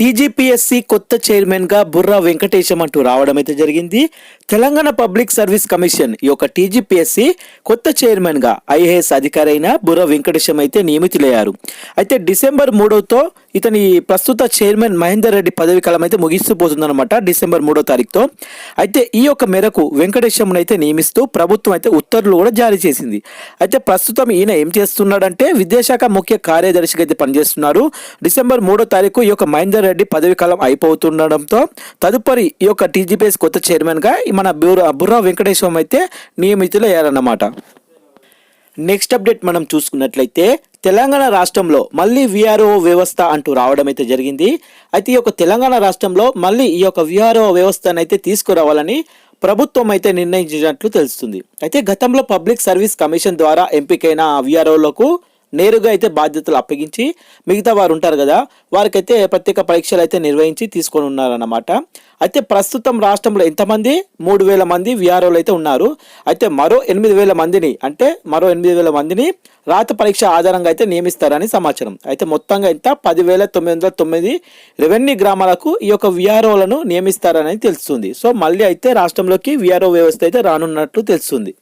TGPSC కొత్త చైర్మన్గా బుర్రా వెంకటేశం అంటూ రావడం అయితే జరిగింది. తెలంగాణ పబ్లిక్ సర్వీస్ కమిషన్ ఈ యొక్క టీజీపీఎస్సీ కొత్త చైర్మన్గా ఐఏఎస్ అధికారి అయిన బుర్రా వెంకటేశం అయితే నియమితులయ్యారు. అయితే డిసెంబర్ మూడవతో ఇతని ప్రస్తుత చైర్మన్ మహేందర్ రెడ్డి పదవి కాలం అయితే ముగిస్తూ పోతుందన్నమాట డిసెంబర్ మూడో తారీఖుతో. అయితే ఈ యొక్క మేరకు వెంకటేశం అయితే నియమిస్తూ ప్రభుత్వం అయితే ఉత్తర్వులు కూడా జారీ చేసింది. అయితే ప్రస్తుతం ఈయన ఏం చేస్తున్నాడంటే విద్యాశాఖ ముఖ్య కార్యదర్శిగా అయితే పనిచేస్తున్నారు. డిసెంబర్ మూడో తారీఖు ఈ యొక్క మహేందర్ రెడ్డి పదవి కాలం అయిపోతుండడంతో తదుపరి ఈ యొక్క టీజీపీఎస్ కొత్త చైర్మన్గా మన బుర్ర బుర్రా వెంకటేశ్వరం అయితే నియమితులయ్యారన్నమాట. నెక్స్ట్ అప్డేట్ మనం చూసుకున్నట్లయితే తెలంగాణ రాష్ట్రంలో మళ్ళీ విఆర్ఓ వ్యవస్థ అంటూ రావడం అయితే జరిగింది. అయితే ఈ యొక్క తెలంగాణ రాష్ట్రంలో మళ్ళీ ఈ యొక్క విఆర్ఓ వ్యవస్థను అయితే తీసుకురావాలని ప్రభుత్వం అయితే నిర్ణయించినట్లు తెలుస్తుంది. అయితే గతంలో పబ్లిక్ సర్వీస్ కమిషన్ ద్వారా ఎంపికైన విఆర్ఓలకు నేరుగా అయితే బాధ్యతలు అప్పగించి మిగతా వారు ఉంటారు కదా వారికైతే ప్రత్యేక పరీక్షలు అయితే నిర్వహించి తీసుకొని ఉన్నారన్నమాట. అయితే ప్రస్తుతం రాష్ట్రంలో ఎంతమంది? మూడు వేల మంది విఆర్ఓలు అయితే ఉన్నారు. అయితే మరో ఎనిమిది వేల మందిని అంటే మరో ఎనిమిది వేల మందిని రాత పరీక్ష ఆధారంగా అయితే నియమిస్తారని సమాచారం. అయితే మొత్తంగా ఎంత పదివేల తొమ్మిది వందల తొమ్మిది రెవెన్యూ గ్రామాలకు ఈ యొక్క విఆర్ఓలను నియమిస్తారని తెలుస్తుంది. సో మళ్ళీ అయితే రాష్ట్రంలోకి విఆర్ఓ వ్యవస్థ అయితే రానున్నట్లు తెలుస్తుంది.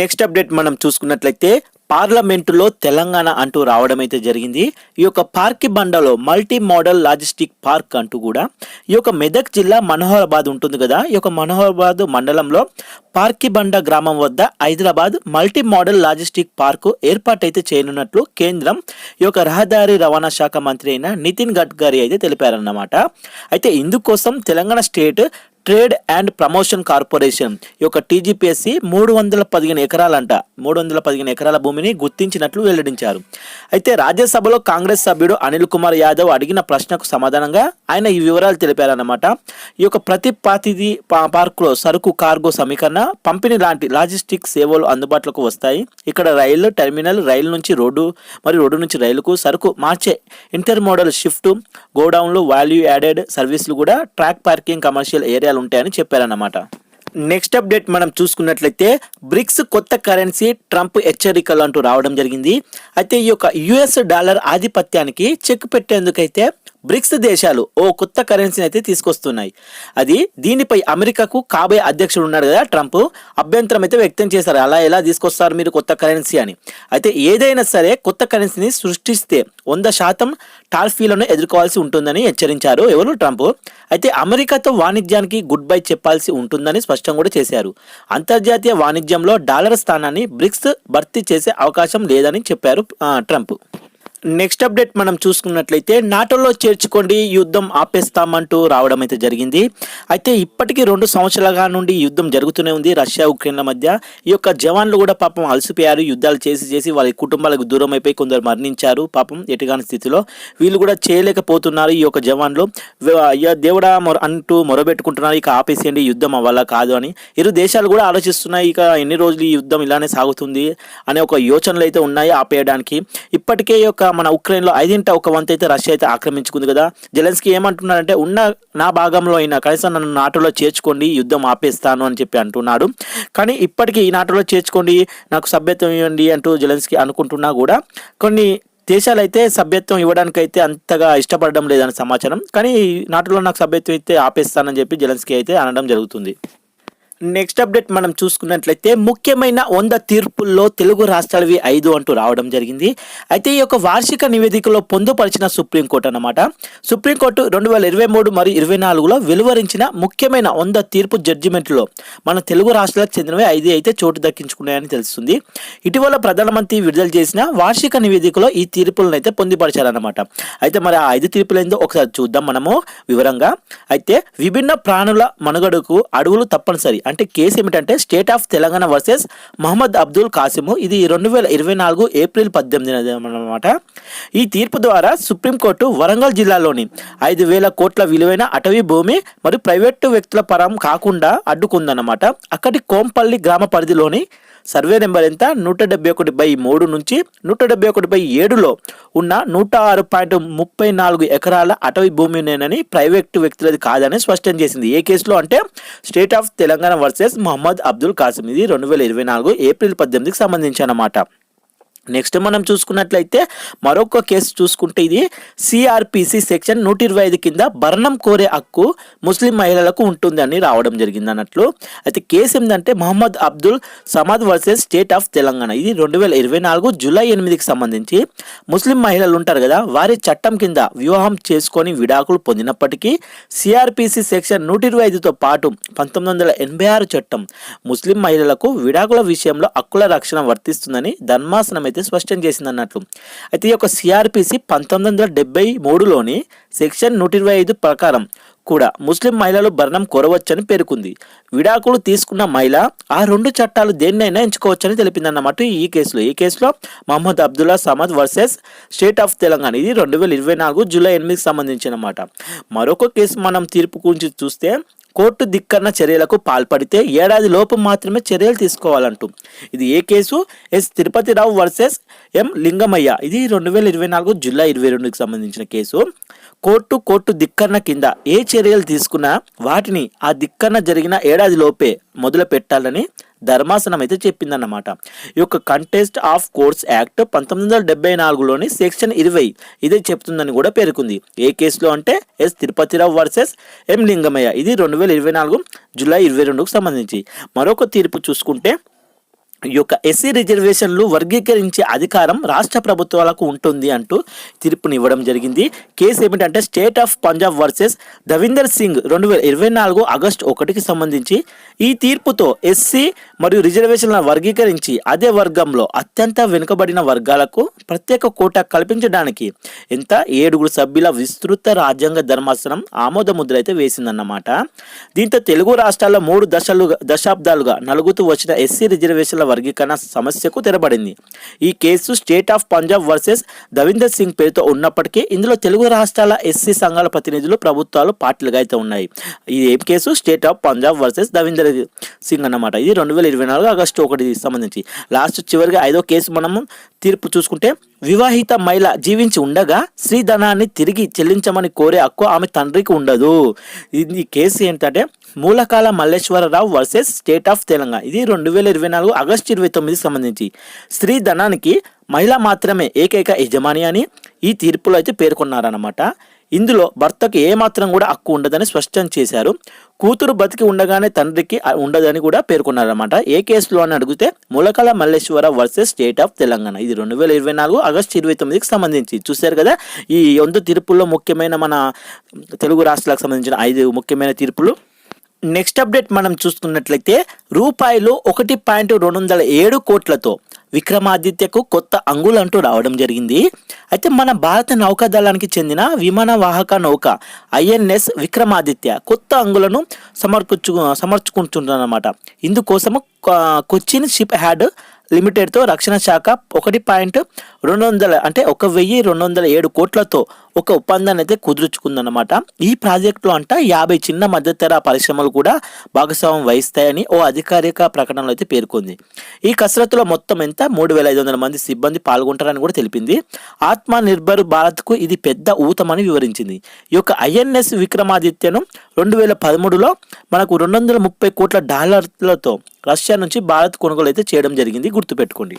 నెక్స్ట్ అప్డేట్ మనం చూసుకున్నట్లయితే పార్లమెంటులో తెలంగాణ అంటూ రావడం అయితే జరిగింది. ఈ యొక్క పార్కి బండలో మల్టీ మోడల్ లాజిస్టిక్ పార్క్ అంటూ కూడా ఈ యొక్క మెదక్ జిల్లా మనోహరాబాద్ ఉంటుంది కదా. ఈ యొక్క మనోహరాబాద్ మండలంలో పార్కిబండ గ్రామం వద్ద Hyderabad multi modal logistic park ఏర్పాటు అయితే చేయనున్నట్లు కేంద్రం ఈ యొక్క రహదారి రవాణా శాఖ మంత్రి అయిన నితిన్ గడ్కరీ అయితే తెలిపారన్నమాట. అయితే ఇందుకోసం Telangana state trade and promotion corporation ఈ యొక్క టీజీపీఎస్సి మూడు వందల పదిహేను ఎకరాలంట. మూడు వందల పదిహేను ఎకరాల భూమిని గుర్తించినట్లు వెల్లడించారు. అయితే రాజ్యసభలో కాంగ్రెస్ సభ్యుడు అనిల్ కుమార్ యాదవ్ అడిగిన ప్రశ్నకు సమాధానంగా ఆయన ఈ వివరాలు తెలిపారన్నమాట. ఈ యొక్క ప్రతిపాతిథి పా- పార్కులో సరుకు కార్గో సమీకరణ పంపిణీ లాంటి లాజిస్టిక్ సేవలు అందుబాటులోకి వస్తాయి. ఇక్కడ రైలు టెర్మినల్ రైలు నుంచి రోడ్డు మరియు రోడ్డు నుంచి రైలుకు సరుకు మార్చే ఇంటర్ మోడల్ షిఫ్ట్ గోడౌన్లు వాల్యూ యాడెడ్ సర్వీసులు కూడా ట్రాక్ పార్కింగ్ కమర్షియల్ ఏరియా విషయాలు ఉంటాయని చెప్పారన్నమాట. నెక్స్ట్ అప్డేట్ మనం చూసుకున్నట్లయితే బ్రిక్స్ కొత్త కరెన్సీ ట్రంప్ హెచ్చరికలు అంటూ రావడం జరిగింది. అయితే ఈ యొక్క యుఎస్ డాలర్ ఆధిపత్యానికి చెక్ పెట్టేందుకైతే బ్రిక్స్ దేశాలు ఓ కొత్త కరెన్సీని అయితే తీసుకొస్తున్నాయి. అది దీనిపై అమెరికాకు కాబోయే అధ్యక్షుడు ఉన్నాడు కదా ట్రంప్. అభ్యంతరం అయితే వ్యక్తం చేశారు. అలా ఎలా తీసుకొస్తారు మీరు కొత్త కరెన్సీ అని? అయితే ఏదైనా సరే కొత్త కరెన్సీని సృష్టిస్తే వంద శాతం టార్ఫీలను ఎదుర్కోవాల్సి ఉంటుందని హెచ్చరించారు ఎవరు ట్రంప్? అయితే అమెరికాతో వాణిజ్యానికి గుడ్ బై చెప్పాల్సి ఉంటుందని స్పష్టం కూడా చేశారు. అంతర్జాతీయ వాణిజ్యంలో డాలర్ స్థానాన్ని బ్రిక్స్ భర్తీ చేసే అవకాశం లేదని చెప్పారు ట్రంప్. నెక్స్ట్ అప్డేట్ మనం చూసుకున్నట్లయితే నాటోలో చేర్చుకోండి యుద్ధం ఆపేస్తామంటూ రావడం అయితే జరిగింది. అయితే ఇప్పటికీ రెండు సంవత్సరాలుగా నుండి యుద్ధం జరుగుతూనే ఉంది రష్యా ఉక్రెయిన్ల మధ్య. ఈ యొక్క జవాన్లు కూడా పాపం అలసిపోయారు యుద్ధాలు చేసి చేసి వాళ్ళ కుటుంబాలకు దూరం అయిపోయి కొందరు మరణించారు పాపం ఎటుగాని స్థితిలో. వీళ్ళు కూడా చేయలేకపోతున్నారు ఈ యొక్క జవాన్లు. దేవుడా మొర అంటూ మొరబెట్టుకుంటున్నారు ఇక ఆపేసేయండి యుద్ధం అవ్వాలా కాదు అని. ఇరు దేశాలు కూడా ఆలోచిస్తున్నాయి ఇక ఎన్ని రోజులు ఈ యుద్ధం ఇలానే సాగుతుంది అనే ఒక యోచనలు అయితే ఉన్నాయి ఆపేయడానికి. ఇప్పటికే యొక్క మన ఉక్రెయిన్లో ఐదింట ఒక వంతు అయితే రష్యా అయితే ఆక్రమించుకుంది కదా. జెలెన్స్కీ ఏమంటున్నారంటే ఉన్న నా భాగంలో అయినా కనీసం నన్ను నాటోలో చేర్చుకోండి యుద్ధం ఆపేస్తాను అని చెప్పి అంటున్నాడు. కానీ ఇప్పటికీ ఈ నాటోలో చేర్చుకోండి నాకు సభ్యత్వం ఇవ్వండి అంటూ జెలెన్స్కీ అనుకుంటున్నా కూడా కొన్ని దేశాలు అయితే సభ్యత్వం ఇవ్వడానికి అయితే అంతగా ఇష్టపడడం లేదని సమాచారం. కానీ ఈ నాటులో నాకు సభ్యత్వం అయితే ఆపేస్తానని చెప్పి జెలెన్స్కీ అయితే అనడం జరుగుతుంది. నెక్స్ట్ అప్డేట్ మనం చూసుకున్నట్లయితే ముఖ్యమైన వంద తీర్పుల్లో తెలుగు రాష్ట్రాలవి ఐదు అంటూ రావడం జరిగింది. అయితే ఈ యొక్క వార్షిక నివేదికలో పొందుపరిచిన సుప్రీంకోర్టు అన్నమాట. సుప్రీంకోర్టు రెండు వేల ఇరవై మూడు మరియు ఇరవై నాలుగులో వెలువరించిన ముఖ్యమైన వంద తీర్పు జడ్జిమెంట్లో మన తెలుగు రాష్ట్రాలకు చెందినవి ఐదు అయితే చోటు దక్కించుకున్నాయని తెలుస్తుంది. ఇటీవల ప్రధానమంత్రి విడుదల చేసిన వార్షిక నివేదికలో ఈ తీర్పులను అయితే పొందుపరిచారన్నమాట. అయితే మరి ఆ ఐదు తీర్పులు ఏందో ఒకసారి చూద్దాం మనము వివరంగా. అయితే విభిన్న ప్రాణుల మనుగడకు అడవులు తప్పనిసరి అంటే కేసు ఏమిటంటే state of Telangana versus Mohammed Abdul Kasim. ఇది రెండు వేల ఇరవై నాలుగు ఏప్రిల్ పద్దెనిమిది అనమాట ఈ తీర్పు ద్వారా సుప్రీంకోర్టు వరంగల్ జిల్లాలోని ఐదు వేల కోట్ల విలువైన అటవీ భూమి మరియు ప్రైవేటు వ్యక్తుల పరం కాకుండా అడ్డుకుందన్నమాట. అక్కడి కోంపల్లి గ్రామ పరిధిలోని సర్వే నెంబర్ ఎంత? నూట డెబ్బై ఒకటి బై మూడు నుంచి నూట డెబ్బై ఒకటి బై ఏడులో ఉన్న నూట ఆరు పాయింట్ ముప్పై నాలుగు ఎకరాల అటవీ భూమినేనని ప్రైవేట్ వ్యక్తులది కాదని స్పష్టం చేసింది. ఏ కేసులో అంటే state of Telangana versus Mohammed Abdul Kasim. ఇది రెండు వేల ఇరవై నాలుగు ఏప్రిల్ పద్దెనిమిదికి సంబంధించి అన్నమాట. నెక్స్ట్ మనం చూసుకున్నట్లయితే మరొక కేసు చూసుకుంటే ఇది సిఆర్పిసి సెక్షన్ నూట ఇరవై ఐదు కింద భరణం కోరే హక్కు ముస్లిం మహిళలకు ఉంటుంది అని రావడం జరిగింది అన్నట్లు. అయితే కేసు ఏంటంటే Mohammed Abdul Samad versus state of Telangana. ఇది రెండు వేల ఇరవై నాలుగు జూలై ఎనిమిదికి సంబంధించి ముస్లిం మహిళలు ఉంటారు కదా వారి చట్టం కింద వివాహం చేసుకొని విడాకులు పొందినప్పటికీ సిఆర్పిసి సెక్షన్ నూట ఇరవై ఐదుతో పాటు పంతొమ్మిది వందల ఎనభై ఆరు చట్టం ముస్లిం మహిళలకు విడాకుల విషయంలో హక్కుల రక్షణ వర్తిస్తుందని ధర్మాసనం అయితే స్పష్టం చేసింది అన్నట్లు అయితే ఈ యొక్క సిఆర్పిసి పంతొమ్మిది వందల డెబ్బై మూడులోని సెక్షన్ నూట ఇరవై ఐదు ప్రకారం కూడా ముస్లిం మహిళలు భరణం కోరవచ్చని పేర్కొంది. విడాకులు తీసుకున్న మహిళ ఆ రెండు చట్టాలు దేన్నైనా ఎంచుకోవచ్చని తెలిపిందన్నమాట ఈ కేసులో. ఈ కేసులో Mohammed Abdullah Samad versus state of Telangana. ఇది రెండు వేల ఇరవై నాలుగు జూలై ఎనిమిదికి సంబంధించిన అన్నమాట మరొక కేసు మనం తీర్పు గురించి చూస్తే కోర్టు ధిక్కరణ చర్యలకు పాల్పడితే ఏడాది లోపు మాత్రమే చర్యలు తీసుకోవాలంటూ. ఇది ఏ case? S Tirupati Rao versus M Lingamaiah. ఇది రెండు వేల ఇరవై నాలుగు జూలై ఇరవై రెండుకి సంబంధించిన కేసు. కోర్టు కోర్టు ధిక్కరణ కింద ఏ చర్యలు తీసుకున్నా వాటిని ఆ ధిక్కరణ జరిగిన ఏడాదిలోపే మొదలు పెట్టాలని ధర్మాసనం అయితే చెప్పిందన్నమాట. ఈ యొక్క కంటెస్ట్ ఆఫ్ కోర్ట్స్ యాక్ట్ పంతొమ్మిది వందల డెబ్బై నాలుగులోని సెక్షన్ ఇరవై ఇదే చెప్తుందని కూడా పేర్కొంది. ఏ కేసులో అంటే S Tirupati Rao versus M Lingamaiah. ఇది రెండు వేల ఇరవై నాలుగు జూలై ఇరవై రెండుకు సంబంధించి. మరొక తీర్పు చూసుకుంటే ఈ యొక్క ఎస్సీ రిజర్వేషన్లు వర్గీకరించే అధికారం రాష్ట్ర ప్రభుత్వాలకు ఉంటుంది అంటూ తీర్పుని ఇవ్వడం జరిగింది. కేసు ఏమిటంటే state of Punjab versus Davinder Singh రెండు వేల ఇరవై నాలుగు ఆగస్టు ఒకటికి సంబంధించి ఈ తీర్పుతో ఎస్సీ మరియు రిజర్వేషన్లను వర్గీకరించి అదే వర్గంలో అత్యంత వెనుకబడిన వర్గాలకు ప్రత్యేక కోట కల్పించడానికి ఎంత ఏడుగురు సభ్యుల విస్తృత రాజ్యాంగ ధర్మాసనం ఆమోద ముద్ర అయితే వేసిందన్నమాట. దీంతో తెలుగు రాష్ట్రాల్లో మూడు దశలుగా దశాబ్దాలుగా నలుగుతూ వచ్చిన ఎస్సీ రిజర్వేషన్ల వర్గీకరణ సమస్యకు తెరబడింది. ఈ case state of Punjab versus Davinder Singh పేరుతో ఉన్నప్పటికీ ఇందులో తెలుగు రాష్ట్రాల ఎస్సీ సంఘాల ప్రతినిధులు ప్రభుత్వాలు పార్టీలుగా అయితే ఉన్నాయి. ఇది ఏం case? State of Punjab versus Davinder Singh అన్నమాట. ఇది రెండు వేల ఇరవై నాలుగు ఆగస్టు ఒకటి సంబంధించి. లాస్ట్ చివరిగా ఐదో కేసు మనము తీర్పు చూసుకుంటే వివాహిత మహిళ జీవించి ఉండగా స్త్రీధనాన్ని తిరిగి చెల్లించమని కోరే హక్కు ఆమె తండ్రికి ఉండదు. ఇది కేసు ఏంటంటే Mulakala Malleswara Rao versus state of Telangana. ఇది రెండు వేల ఇరవై నాలుగు ఆగస్టు ఇరవై తొమ్మిది సంబంధించి. స్త్రీ ధనానికి మహిళ మాత్రమే ఏకైక యజమాని అని ఈ తీర్పులో అయితే పేర్కొన్నారన్నమాట. ఇందులో భర్తకు ఏమాత్రం కూడా హక్కు ఉండదని స్పష్టం చేశారు. కూతురు బతికి ఉండగానే తండ్రికి ఉండదని కూడా పేర్కొన్నారన్నమాట. ఏ కేసులో అని అడిగితే Mulakala Malleswara versus state of Telangana. ఇది రెండు వేల ఇరవై నాలుగు ఆగస్టు ఇరవై తొమ్మిదికి సంబంధించి. చూశారు కదా ఈ వంద తీర్పుల్లో ముఖ్యమైన మన తెలుగు రాష్ట్రాలకు సంబంధించిన ఐదు ముఖ్యమైన తీర్పులు. నెక్స్ట్ అప్డేట్ మనం చూసుకున్నట్లయితే రూపాయలు ఒకటి పాయింట్ రెండు వందల ఏడు కోట్లతో విక్రమాదిత్యకు కొత్త అంగులంటూ రావడం జరిగింది. అయితే మన భారత నౌకాదళానికి చెందిన విమాన వాహక నౌక ఐఎన్ఎస్ విక్రమాదిత్య కొత్త అంగులను సమర్పించు సమర్చుకుంటుందన్నమాట ఇందుకోసము కొచ్చిన్ షిప్ హ్యాడ్ లిమిటెడ్తో రక్షణ శాఖ ఒకటి పాయింట్ రెండు వందల అంటే ఒక వెయ్యి రెండు వందల ఏడు కోట్లతో ఒక ఒప్పందాన్ని అయితే కుదుర్చుకుందన్నమాట. ఈ ప్రాజెక్టులో అంట యాభై చిన్న మధ్యతర పరిశ్రమలు కూడా భాగస్వామ్యం వహిస్తాయని ఓ అధికారిక ప్రకటనలో అయితే పేర్కొంది. ఈ కసరత్తులో మొత్తం ఎంత? మూడు వేల ఐదు వందల మంది సిబ్బంది పాల్గొంటారని కూడా తెలిపింది. ఆత్మ నిర్భర్ భారత్కు ఇది పెద్ద ఊతమని వివరించింది. ఈ యొక్క ఐఎన్ఎస్ విక్రమాదిత్యను రెండు వేల పదమూడులో మనకు రెండు వందల ముప్పై కోట్ల డాలర్లతో రష్యా నుంచి భారత్ కొనుగోలు అయితే చేయడం జరిగింది గుర్తుపెట్టుకోండి.